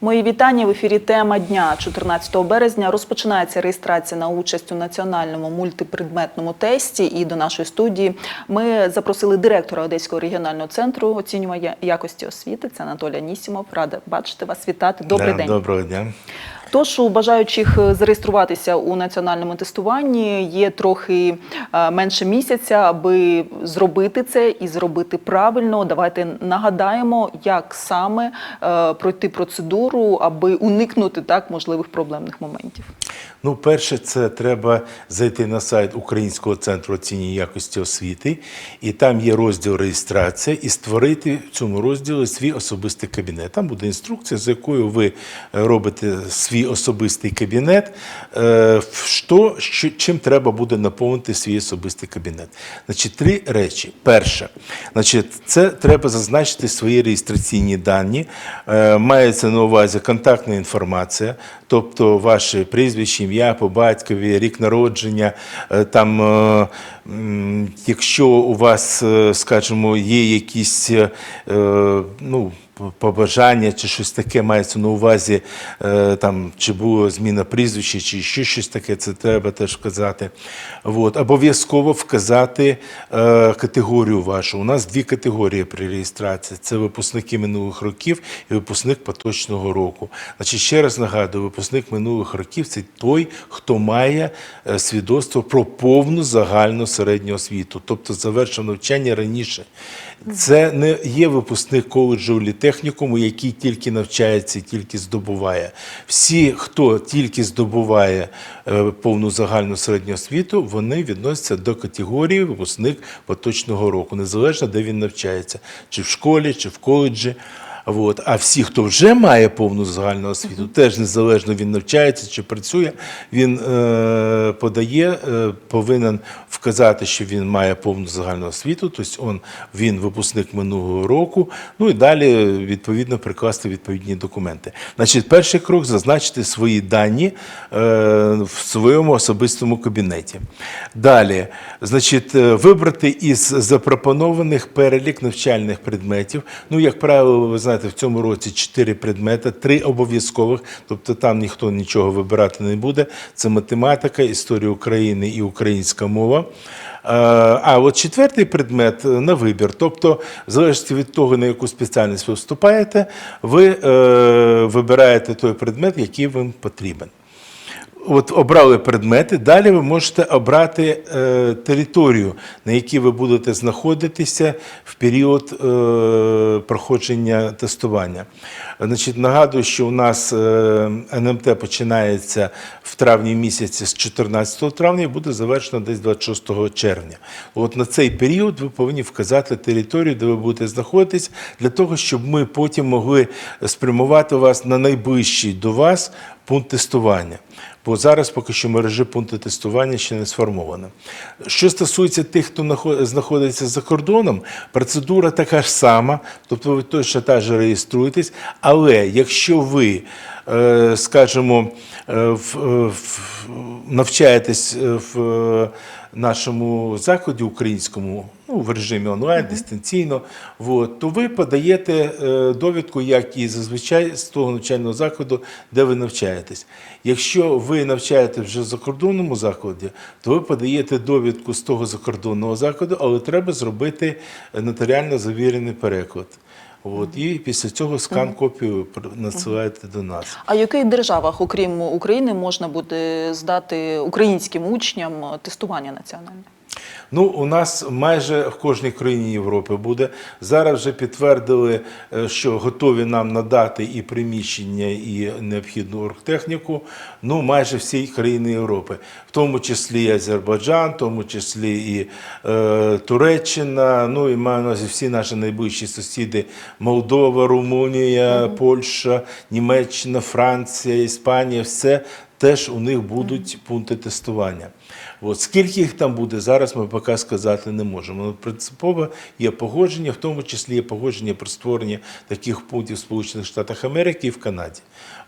Мої вітання в ефірі. Тема дня 14 березня розпочинається реєстрація на участь у національному мультипредметному тесті. І до нашої студії ми запросили директора Одеського регіонального центру оцінювання якості освіти. Це Анатолій Анісімов. Рада бачити вас. Вітати. Добрий Да, день. Доброго дня. Тож у бажаючих е, зареєструватися у національному тестуванні є трохи е, менше місяця, аби зробити це і зробити правильно. Давайте нагадаємо, як саме е, пройти процедуру, аби уникнути так можливих проблемних моментів. Ну, перше, це треба зайти на сайт Українського центру оцінювання якості освіти, і там є розділ реєстрація, і створити в цьому розділі свій особистий кабінет. Там буде інструкція, за якою ви робите свій особистий кабінет, е, що, чим треба буде наповнити свій особистий кабінет. Значить, три речі. Перше, значить, це треба зазначити свої реєстраційні дані. Е, Мається на увазі контактна інформація, тобто ваше прізвище, ім'я по батькові, рік народження. Е, Там, е, якщо у вас, е, скажімо, є якісь ну, побажання чи щось таке мається на увазі, е, там, чи була зміна прізвища, чи ще щось таке, це треба теж вказати. От. Обов'язково вказати е, категорію вашу. У нас дві категорії при реєстрації: це випускники минулих років і випускник поточного року. Значить, ще раз нагадую, випускник минулих років це той, хто має е, свідоцтво про повну загальну середню освіту, тобто завершив навчання раніше. Це не є випускник коледжу літехнікуму, який тільки навчається, тільки здобуває. Всі, хто тільки здобуває е, повну загальну середню освіту, вони відносяться до категорії випускник поточного року, незалежно де він навчається, чи в школі, чи в коледжі. От. А всі, хто вже має повну загальну освіту, теж незалежно він навчається чи працює, він е, подає, е, повинен вказати, що він має повну загальну освіту, тобто он, він випускник минулого року, ну і далі відповідно прикласти відповідні документи. Значить, перший крок зазначити свої дані е, в своєму особистому кабінеті. Далі, значить, е, вибрати із запропонованих перелік навчальних предметів. Ну, як правило, ви знаєте, в цьому році чотири предмети, три обов'язкових, тобто там ніхто нічого вибирати не буде. Це математика, історія України і українська мова. Е, А от четвертий предмет е, на вибір. Тобто, в залежності від того, на яку спеціальність ви вступаєте, ви е, вибираєте той предмет, який вам потрібен. От обрали предмети, далі ви можете обрати е, територію, на якій ви будете знаходитися в період е, проходження тестування. Значить, нагадую, що у нас е, НМТ починається в травні місяці з 14 травня і буде завершено десь 26 червня. От на цей період ви повинні вказати територію, де ви будете знаходитись, для того, щоб ми потім могли спрямувати вас на найближчий до вас пункт тестування. Бо зараз поки що мережі пункту тестування ще не сформовано. Що стосується тих, хто знаходиться за кордоном, процедура така ж сама, тобто ви точно та ж реєструєтесь, але якщо ви, скажімо, е, в- е, в- навчаєтесь е, в е, нашому закладі українському, ну, в режимі онлайн, дистанційно, от, то ви подаєте е, довідку, як і зазвичай з того навчального закладу, де ви навчаєтесь. Якщо ви навчаєте вже в закордонному закладі, то ви подаєте довідку з того закордонного закладу, але треба зробити е, нотаріально завірений переклад. От, і після цього скан копію надсилаєте до нас. А в яких державах, окрім України, можна буде здати українським учням тестування національне? Ну, у нас майже в кожній країні Європи буде. Зараз вже підтвердили, е, що готові нам надати і приміщення, і необхідну оргтехніку. Ну, майже всі країни Європи, в тому числі і Азербайджан, в тому числі і е, Туреччина. Ну і маю на увазі всі наші найближчі сусіди: Молдова, Румунія, Польща, Німеччина, Франція, Іспанія. Все теж у них будуть пункти тестування. От, скільки їх там буде, зараз ми поки сказати не можемо. Але принципово є погодження, в тому числі є погодження про створення таких пунктів в Сполучених Штатах Америки і в Канаді.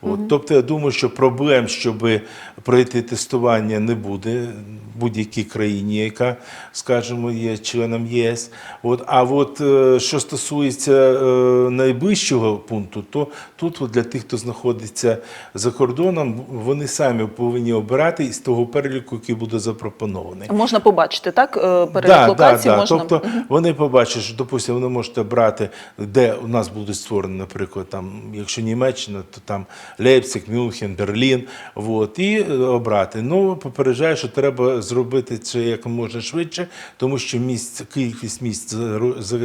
От, Тобто, я думаю, що проблем, щоб пройти тестування, не буде в будь-якій країні, яка, скажімо, є членом ЄС. От, а от е, що стосується е, найближчого пункту, то тут от для тих, хто знаходиться за кордоном, вони самі повинні обирати із того переліку, який буде запропонований. Можна побачити, так? е, Перелік Да, локацій да, да. можна. Тобто вони побачать, що, допустимо, вони можуть брати, де у нас буде створено, наприклад, там, якщо Німеччина, то там Лейпциг, Мюнхен, Берлін, от, і е, обрати. Ну, попереджаю, що треба зробити це як можна швидше, тому що місць, кількість місць за,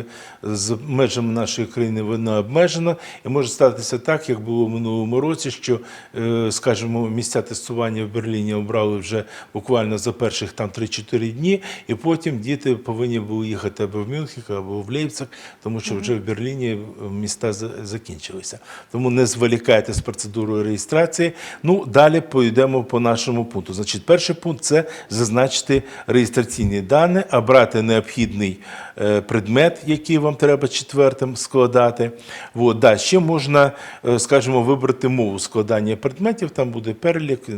з межами нашої країни вона обмежена, і може статися так, як було в минулому році, що, е, скажімо, місця тестування в Берліні обрали вже буквально за перших там 3-4 дні, і потім діти повинні були їхати або в Мюнхен, або в Лейпциг, тому що вже в Берліні е, міста закінчилися. Тому не зволікайте з процедурою реєстрації. Ну, далі пойдемо по нашому пункту. Значить, перший пункт це зазначити реєстраційні дані, обрати необхідний е, предмет, який вам треба четвертим складати. От, да, ще можна, е, скажімо, вибрати мову складання предметів, там буде перелік, е,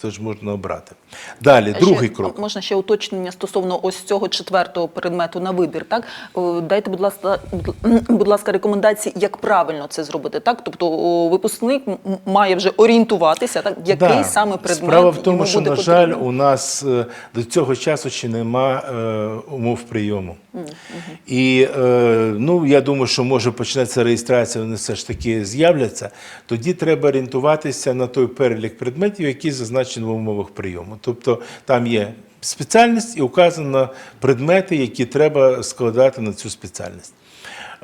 теж можна обрати. Далі, Ще другий крок. Можна ще уточнення стосовно ось цього четвертого предмету на вибір. Так дайте, будь ласка, будь- ласка, рекомендації, як правильно це зробити. Так, тобто випускник має вже орієнтуватися, так який Да. саме предмет Справа в тому, йому що, буде на жаль, потрібен. у нас е, до цього часу ще нема е, умов прийому. І е, ну, я думаю, що може почнеться реєстрація, вони все ж таки з'являться. Тоді треба орієнтуватися на той перелік предметів, який зазначений в умовах прийому. Тобто там є спеціальність і указано предмети, які треба складати на цю спеціальність.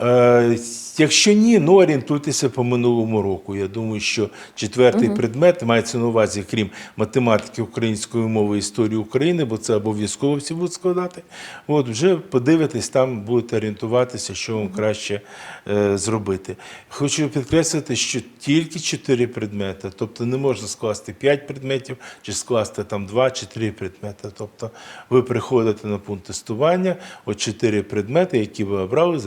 Е, Якщо ні, ну орієнтуйтеся по минулому року. Я думаю, що четвертий предмет мається на увазі, крім математики, української мови, історії України, бо це обов'язково всі будуть складати. От вже подивитесь, там будете орієнтуватися, що вам краще е, зробити. Хочу підкреслити, що тільки чотири предмети, тобто не можна скласти п'ять предметів, чи скласти там два чи три предмети. Тобто ви приходите на пункт тестування, от чотири предмети, які ви обрали,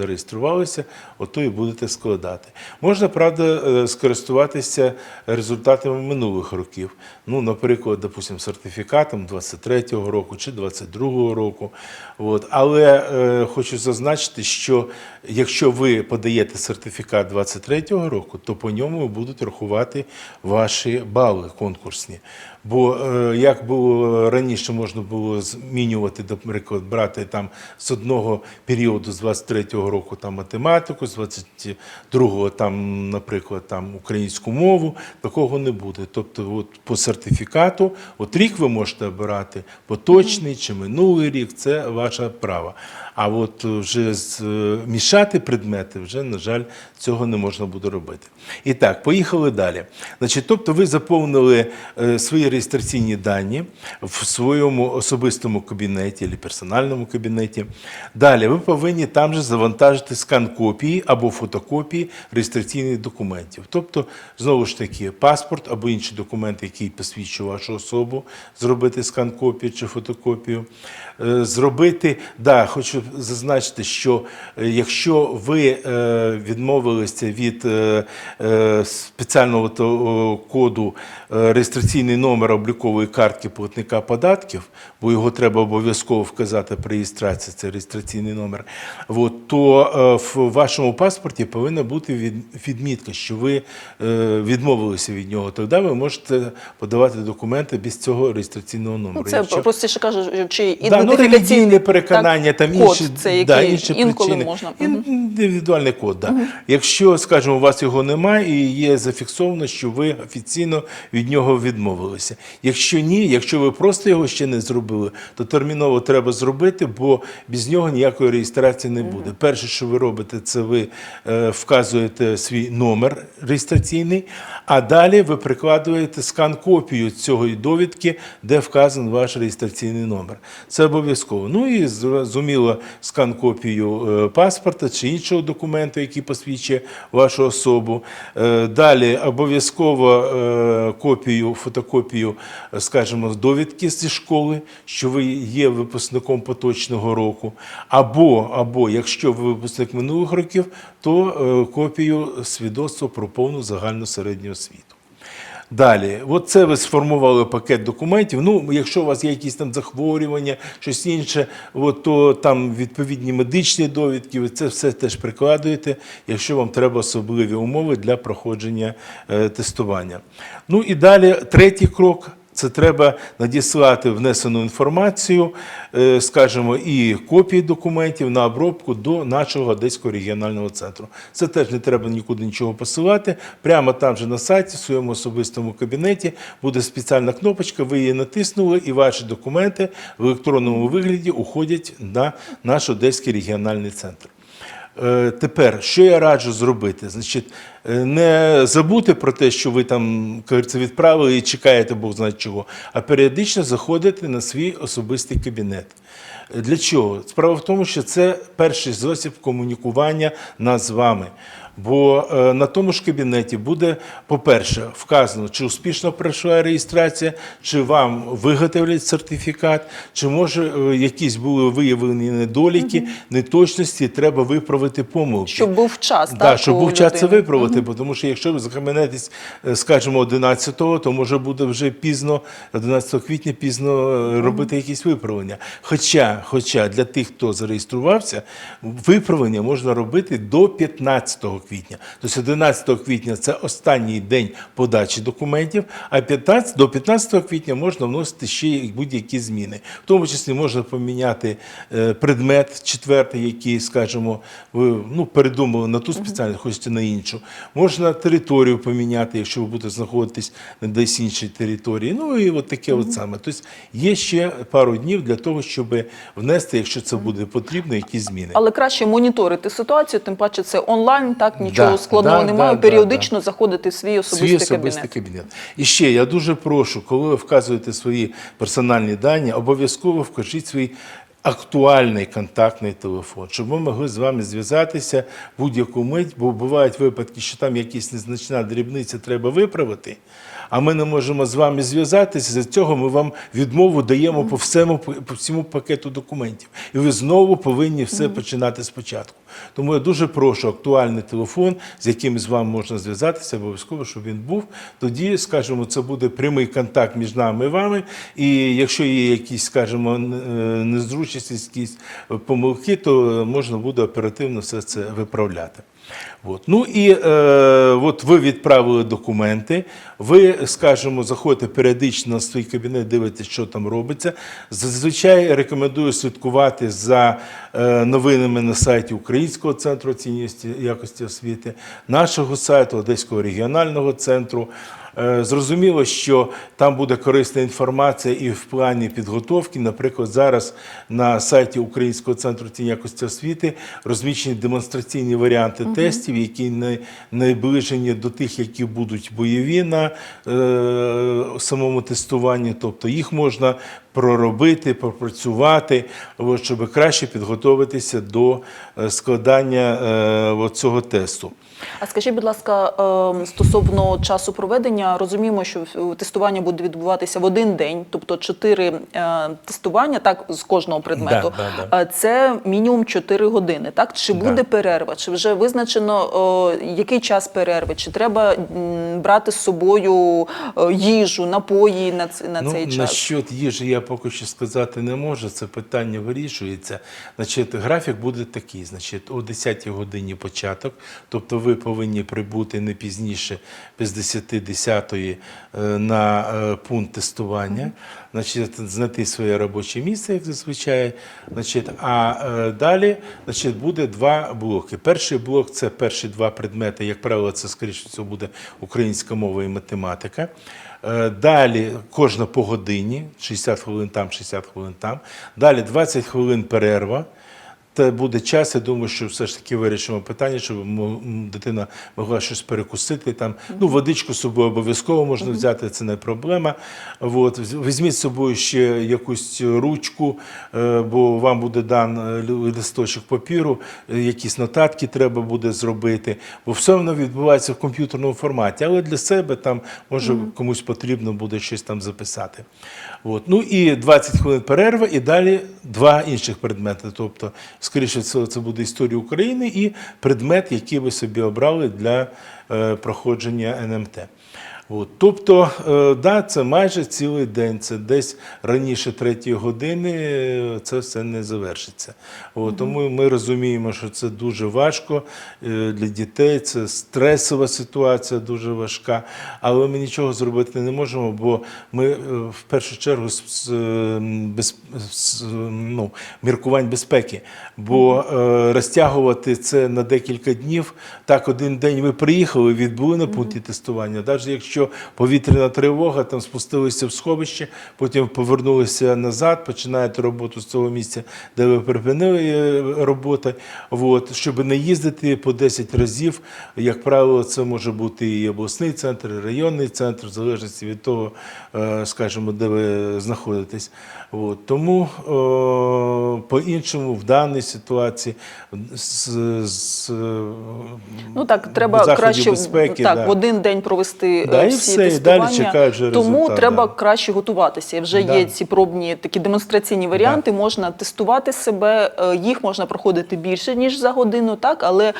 зареєструвалися, ото і будете складати. Можна, правда, е, скористуватися результатами минулих років. Ну, наприклад, допустим, сертифікатом 23-го року чи 22-го року. От. Але е, хочу зазначити, що якщо ви подаєте сертифікат 23-го року, то по ньому будуть рахувати ваші бали конкурсні. Бо е, як було раніше можна було змінювати, наприклад, брати там з одного періоду з 23-го року там математику, з 22-го там, наприклад, там українську мову, такого не буде. Тобто, от по сертифікату, от рік ви можете обирати поточний чи минулий рік, це ваше право. А от вже з- е, предмети, вже, на жаль, цього не можна буде робити. І так, поїхали далі. Значить, тобто ви заповнили е, свої реєстраційні дані в своєму особистому кабінеті або персональному кабінеті. Далі ви повинні там же завантажити скан копії або фотокопії реєстраційних документів. Тобто, знову ж таки, паспорт або інші документи, які посвідчують вашу особу, зробити скан копію чи фотокопію. Е, Зробити, да, хочу зазначити, що е, якщо ви е, відмовилися від спеціального коду реєстраційний номер облікової картки платника податків, бо його треба обов'язково вказати при реєстрації, це реєстраційний номер, от, то е, в вашому паспорті повинна бути від- відмітка, що ви е, відмовилися від нього. Тоді ви можете подавати документи без цього реєстраційного номеру. Ну, це Якщо- простіше кажучи, Да, ну, релігійне переконання, так, там код, інші, це да, інші інколи причини. можна. Індивідуальний код, да. Якщо, скажімо, у вас його немає і є зафіксовано, що ви офіційно від нього відмовилися. Якщо ні, якщо ви просто його ще не зробили, то терміново треба зробити, бо без нього ніякої реєстрації не буде. Перше, що ви робите, це ви е, вказуєте свій номер реєстраційний, а далі ви прикладуєте скан-копію цього довідки, де вказаний ваш реєстраційний номер. Це обов'язково. Ну і зрозуміло, скан-копію е, паспорта чи іншого документу, який посвідчує вашу особу. Е, Далі обов'язково копію, фотокопію, е, скажімо, довідки зі школи, що ви є випускником поточного року. Або, або якщо ви випускник минулих років, то е, копію свідоцтва про повну загальну середню освіту. Далі, от це ви сформували пакет документів. Ну, якщо у вас є якісь там захворювання, щось інше, от, то там відповідні медичні довідки, ви це все теж прикладуєте, якщо вам треба особливі умови для проходження е, тестування. Ну і далі третій крок. Це треба надіслати внесену інформацію, е, скажімо, і копії документів на обробку до нашого Одеського регіонального центру. Це теж не треба нікуди нічого посилати. Прямо там же на сайті, в своєму особистому кабінеті, буде спеціальна кнопочка, ви її натиснули, і ваші документи в електронному вигляді уходять на наш Одеський регіональний центр. Е, Тепер, що я раджу зробити? Значить, е, не забути про те, що ви там це відправили і чекаєте Бог знає чого, а періодично заходити на свій особистий кабінет. Для чого? Справа в тому, що це перший засіб комунікування нас з вами. Бо е, на тому ж кабінеті буде, по-перше, вказано, чи успішно пройшла реєстрація, чи вам виготовлять сертифікат, чи може е, якісь були виявлені недоліки, неточності, треба виправити помилки. Щоб був час, Да, так, щоб був час це людини. виправити, бо тому що якщо ви захаменетесь, е, скажімо, 11-го, то може буде вже пізно, 11 квітня пізно е, робити якісь виправлення. Хоча, хоча для тих, хто зареєструвався, виправлення можна робити до 15 квітня. Тобто 11 квітня це останній день подачі документів, а 15, до 15 квітня можна вносити ще будь-які зміни. В тому числі можна поміняти е, предмет четвертий, який, скажімо, ви ну, передумали на ту спеціальність, хочете на іншу. Можна територію поміняти, якщо ви будете знаходитись на десь іншій території. Ну і от таке от саме. Тобто є ще пару днів для того, щоб внести, якщо це буде потрібно, якісь зміни. Але краще моніторити ситуацію, тим паче це онлайн, так нічого Да, складного да, немає. да, Періодично заходити в свій особистий, Свій особистий кабінет. кабінет. І ще я дуже прошу, коли ви вказуєте свої персональні дані, обов'язково вкажіть свій актуальний контактний телефон, щоб ми могли з вами зв'язатися будь-яку мить, бо бувають випадки, що там якісь незначна дрібниця треба виправити. А ми не можемо з вами зв'язатися. За цього ми вам відмову даємо по всьому, по всьому пакету документів. І ви знову повинні все починати спочатку. Тому я дуже прошу актуальний телефон, з яким з вами можна зв'язатися, обов'язково, щоб він був. Тоді, скажімо, це буде прямий контакт між нами і вами. І якщо є якісь, скажімо, е, незручності, якісь помилки, то можна буде оперативно все це виправляти. От. Ну і е, от ви відправили документи, ви, скажімо, заходите періодично на свій кабінет, дивитесь, що там робиться. Зазвичай рекомендую слідкувати за е, новинами на сайті Українського центру цінності якості освіти, нашого сайту, Одеського регіонального центру. Е, Зрозуміло, що там буде корисна інформація і в плані підготовки. Наприклад, зараз на сайті Українського центру оцінювання якості освіти розміщені демонстраційні варіанти тестів, які най- найближені до тих, які будуть бойові на е, самому тестуванні. Тобто їх можна проробити, пропрацювати, щоб краще підготуватися до е, складання е, цього тесту. А скажіть, будь ласка, ем, стосовно часу проведення, розуміємо, що тестування буде відбуватися в один день, тобто чотири е, тестування, так з кожного предмету. Да, да, Е, Це мінімум 4 години. Так чи Да. буде перерва? Чи вже визначено о, який час перерви? Чи треба брати з собою їжу, напої на на ну, цей час? Насчет їжі я поки що сказати не можу. Це питання вирішується. Значить, графік буде такий: значить, о 10 годині початок, тобто ви повинні прибути не пізніше без 10-10 на е, пункт тестування. Значить, знайти своє робоче місце, як зазвичай. Значить, а е, далі значить, буде два блоки. Перший блок це перші два предмети. Як правило, це скоріше буде українська мова і математика. Е, Далі кожна по годині, 60 хвилин там, 60 хвилин там. Далі 20 хвилин перерва. Та буде час, я думаю, що все ж таки вирішимо питання, щоб дитина могла щось перекусити. Там, ну, водичку з собою обов'язково можна взяти, це не проблема. От. Візьміть з собою ще якусь ручку, е, бо вам буде дан е, листочок папіру, е, якісь нотатки треба буде зробити. Бо все воно відбувається в комп'ютерному форматі, але для себе там може комусь потрібно буде щось там записати. От. Ну і 20 хвилин перерва, і далі два інших предмети. Тобто, скоріше всього, це буде історія України і предмет, який ви собі обрали для е, проходження НМТ. От. Тобто, е, да, це майже цілий день, це десь раніше третьої години е, це все не завершиться. От. Тому ми розуміємо, що це дуже важко е, для дітей, це стресова ситуація дуже важка, але ми нічого зробити не можемо, бо ми в першу чергу з, без, з ну, міркувань безпеки. Бо розтягувати це на декілька днів, так один день ви приїхали, відбули на пункті тестування. Навіть якщо повітряна тривога, там спустилися в сховище, потім повернулися назад, починаєте роботу з того місця, де ви припинили е, роботу. От, щоб не їздити по 10 разів, як правило, це може бути і обласний центр, і районний центр, в залежності від того, е, скажімо, де ви знаходитесь. От, тому по-іншому в даній ситуації з, з Ну так, треба краще безпеки, так, да. в один день провести Да, е, і все, і далі чекають вже Тому результат, треба да. краще готуватися. І Вже Да. є ці пробні такі демонстраційні варіанти. Можна тестувати себе. е, Їх можна проходити більше ніж за годину, так але е,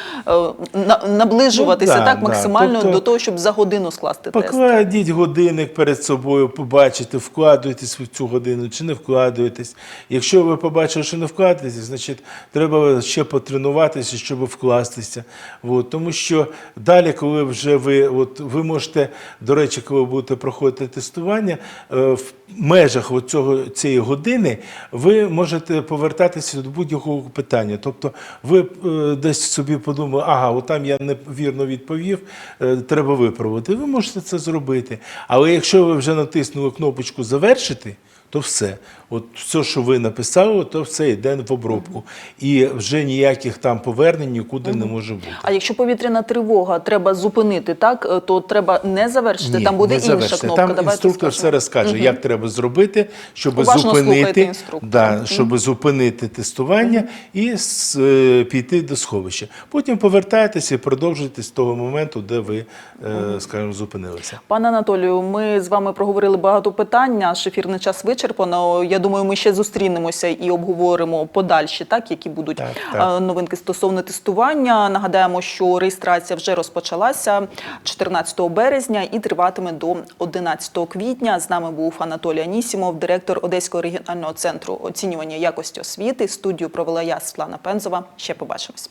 на- наближуватися Ну, да, так да. максимально Тобто- до того, щоб за годину скласти тест. Покладіть годинник перед собою, побачите, вкладуєтесь в цю годину чи не вкладуєтесь. Якщо ви побачили, що не вкладаєтесь, значить треба ще потренуватися, щоб вкластися. От, тому що далі, коли вже ви, от, ви можете, до речі, коли будете проходити тестування, е, в межах цього, цієї години ви можете повертатися до будь-якого питання. Тобто ви е, десь собі подумали, ага, от там я невірно відповів, е, треба виправити. Ви можете це зробити. Але якщо ви вже натиснули кнопочку Завершити, то все. От все, що ви написали, то все йде в обробку. І вже ніяких там повернень нікуди не може бути. А якщо повітряна тривога треба зупинити, так е, то треба не завершити. Ні, там буде не інша кнопка. Там Давайте інструктор все розкаже, як треба зробити, щоб Уважно зупинити, да, щоб зупинити тестування і с- е, піти до сховища. Потім повертаєтеся і продовжуєте з того моменту, де ви, е, скажімо, зупинилися. Пане Анатолію, ми з вами проговорили багато питань. Наш ефірний час вичерпано. Я думаю, ми ще зустрінемося і обговоримо подальші, так які будуть Так, так. е, новинки стосовно тестування. Нагадаємо, що реєстрація вже розпочалася 14 березня і триватиме до 11 квітня. З нами був Анатолій Анісімов, директор Одеського регіонального центру оцінювання якості освіти. Студію провела я Світлана Пензова. Ще побачимось.